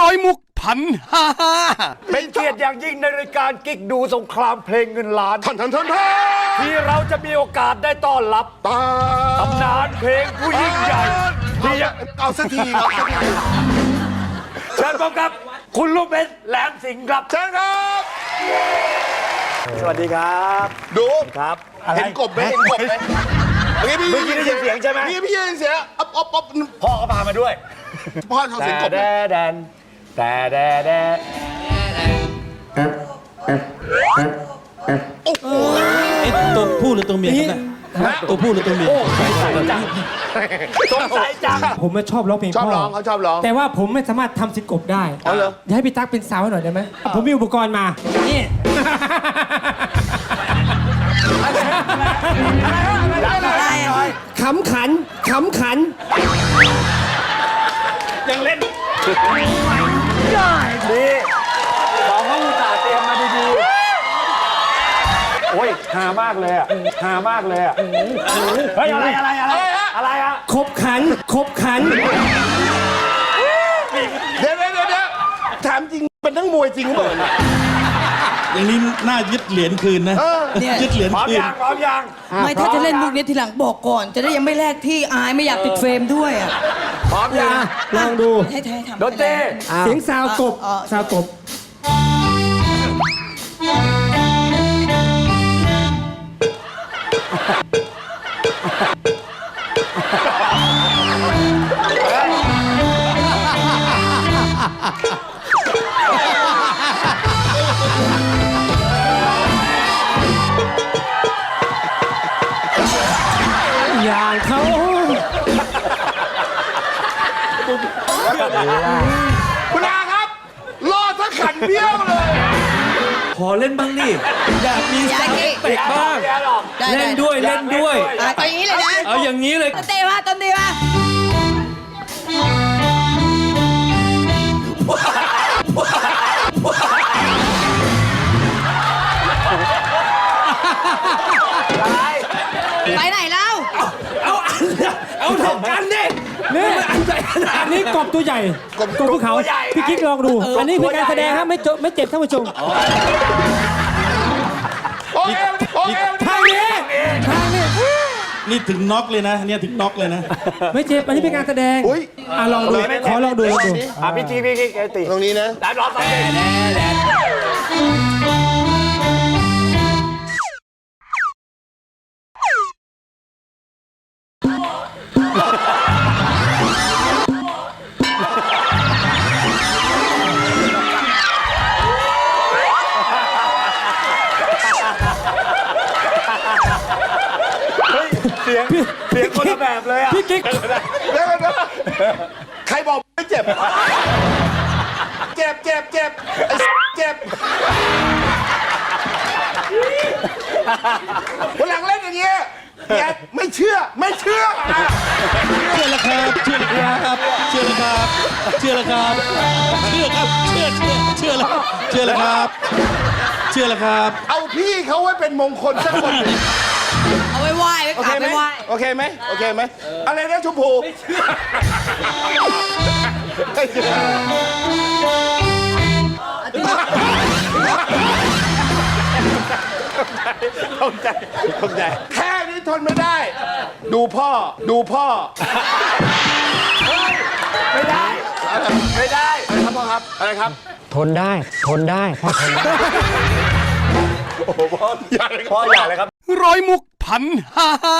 ร้อยมุกพันห้าห้าเป็นเกียรติอย่างยิ่งในรายการกิ๊กดูสงครามเพลงเงินล้านทันทันทันทันที่เราจะมีโอกาสได้ต้อนรับตาตำนานเพลงผู้ยิ่งใหญ่ที่จะเอาสักทีครับสักทีเชิญพบกับคุณลูกเบนแหลมสิงห์ครับเชิญครับ สวัสดีครับ ดูครับเห็นกบไหมเห็นกบไหมเมื่อกี้เมื่อกี้ได้ยินเสียงใช่ไหมนี่พี่ได้ยินเสียงอ๊อบอ๊อบอ๊อบพ่อก็พามาด้วยพ่อทำเสียงกบแดนะ แดนแต่แดแดเอ๊ะตัวผู้หรือตัวเมียครับเนี่ยตัวผู้หรือตัวเมียสงสัยจังสงสัยจัง ผมไม่ชอบร้องเพลงชอบพ่ร้องเขาชอบร้อง แต่ว่าผมไม่สามารถทำสิงกบได้อ๋อเหรอ อยากให้พี่ตั๊กเป็นสาวให้หน่อยได้ไหมผมมีอุปกรณ์มา นี่ขำขัน ขำขัน ยังเล่น หามากเลยอะหามากเลยอะเฮ้ยอะไรอะไรอะไรอะไรอะคบขันคบขันเดี๋ยวเดี๋ยวเดี๋ยวเดี๋ยวถามจริงเป็นทั้งมวยจริงหรือเปล่าเนี่ยอย่างนี้น่ายึดเหรียญคืนนะเนี่ย ยึดเหรียญพร้อมคืน ยังพร้อมยังไม่ถ้าจะเล่นมุกนี้ทีหลังบอกก่อน จะได้ยังไม่แลกที่อายไม่อยากติดเฟรมด้วยอะพร้อมยัง ลองดูให้ให้ทำ ดนตรี เสียงซาวกบอ่าซาวกบ คุณอาครับ รอดถ้าขันเบี้ยวเลย ขอเล่นบ้างดิอยากมีอยากดิเปกบ้างได้เล่นด้วยเล่นด้วย อะเอาอย่างนี้เลยนะเอาอย่างนี้เลยต้นเตะมาต้นเตะมาไปไหนเล่าเอาอันเอาเท่ากันดินี่ อันนี้กบตัวใหญ่กบกบภูเขาตัวใหญ่ พี่กิ๊กลองดู อันนี้เป็นการแสดงครับไม่เจบไม่เจ็บท่านผู้ชมโอเคโอเคทางนี้ทางนี้นี่ถึงน็อกเลยนะ เนี่ยถึงน็อกเลยนะ ไม่เจ็บอันนี้เป็นการแสดงอุ้ยอะลองดูขอลองดูลองดูอะพี่จีพี่กิ๊กเอติตรงนี้นะ ได้รอฟังเพลงเสียงเสียงคนละแบบเลยอะพี่กิ๊กเดี๋ยวเดี๋ยวใครบอกไม่เจ็บ เจ็บเจ็บเจ็บไอ้เจ็บวันหลังเล่นอย่างเงี้ยอย่าไม่เชื่อไม่เชื่อเชื่อแล้วครับเชื่อแล้วครับเชื่อแล้วครับเชื่อแล้วครับเชื่อครับเชื่อเชื่อเชื่อแล้วเชื่อแล้วครับ เชื่อแล้วครับ เอาพี่เขาไว้เป็นมงคลสักคนหนึ่ง เอาไว้ไหว้ไว้โอกเคราบไหมไว้ไหว้ โอเคไหมโอเคไหมอะไรนะชมพูไม่เชื่อไม่เชื่อเข้าใจเข้าใจแค่นี้ทนไม่ได้ ดูพ่อดูพ่อ ไม่ได้ ไม่ได้อะไรครับพ่อครับอะไรครับ ทนได้ ทนได้พ่อทนได้โอ้โหพ่ออย่าเลยครับพ่ออย่าเลยครับ ร้อยมุกพันห้าห้า